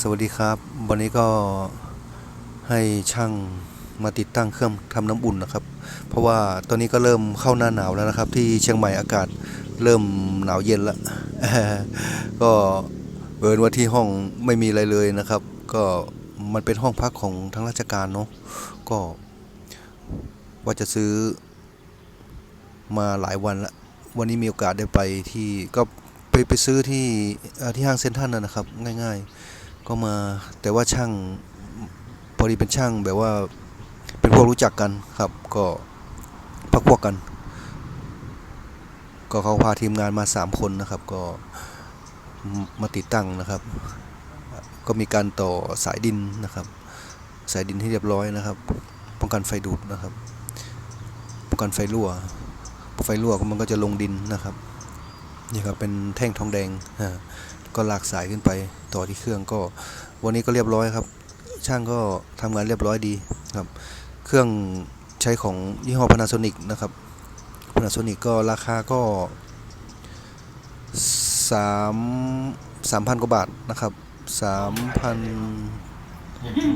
สวัสดีครับ วันนี้ก็ให้ช่างมาติดตั้งเครื่องทำน้ำอุ่นนะครับ เพราะว่าตอนนี้ก็เริ่มเข้าหน้าหนาวแล้วนะครับ ที่เชียงใหม่อากาศเริ่มหนาวเย็นแล้วก็เอินว่าที่ห้องไม่มีอะไรเลยนะครับ ก็มันเป็นห้องพักของทางราชการเนาะก็ว่าจะซื้อมาหลายวันละวันนี้มีโอกาสได้ไปที่ก็ไปไปซื้อที่ที่ห้างเซ็นทรัลนะนะครับ ง่าย ๆ ก็มาแต่ว่าช่างพอดีเป็นช่างแบบว่าเป็นพวกรู้จักกันครับ ก็พักพวกกัน ก็เขาพาทีมงานมาสามคนนะครับ ก็มาติดตั้งนะครับ ก็มีการต่อสายดินนะครับ สายดินที่เรียบร้อยนะครับ ป้องกันไฟดูดนะครับ ป้องกันไฟรั่วไฟรั่วมันก็จะลงดินนะครับนี่ครับเป็นแท่งทองแดงอ่า ก็ลากสายขึ้นไปต่อที่เครื่องก็ วันนี้ก็เรียบร้อยครับ ช่างก็ทำงานเรียบร้อยดีครับ เครื่องใช้ของยี่ห้อ Panasonic นะครับ Panasonic ก็ราคาก็สามสามพันกว่าบาทนะครับสามพัน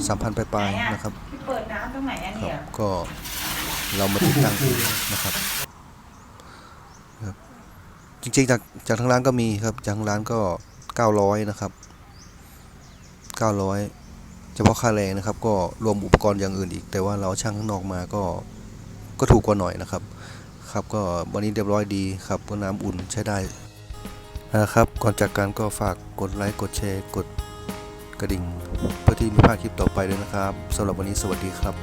สามพันปลายๆนะครับพี่เปิดน้ำตรงไหนอะครัเนี่บยก็เรามาติดตั้งเองนะครับครับจริงๆจากจากทางร้านก็มีครับจากทางร้านก็ 900 นะครับ 900 เฉพาะค่าแรงนะครับ ก็รวมอุปกรณ์อย่างอื่นอีก แต่ว่าเราช่างข้างนอกมาก็ก็ถูกกว่าหน่อยนะครับ ครับก็วันนี้เรียบร้อยดีครับก็น้ำอุ่นใช้ได้นะครับก่อนจากการก็ฝากกดไลค์กดแชร์กดกระดิ่ง เพื่อที่ไม่พลาดคลิปต่อไปด้วยนะครับสำหรับวันนี้สวัสดีครับ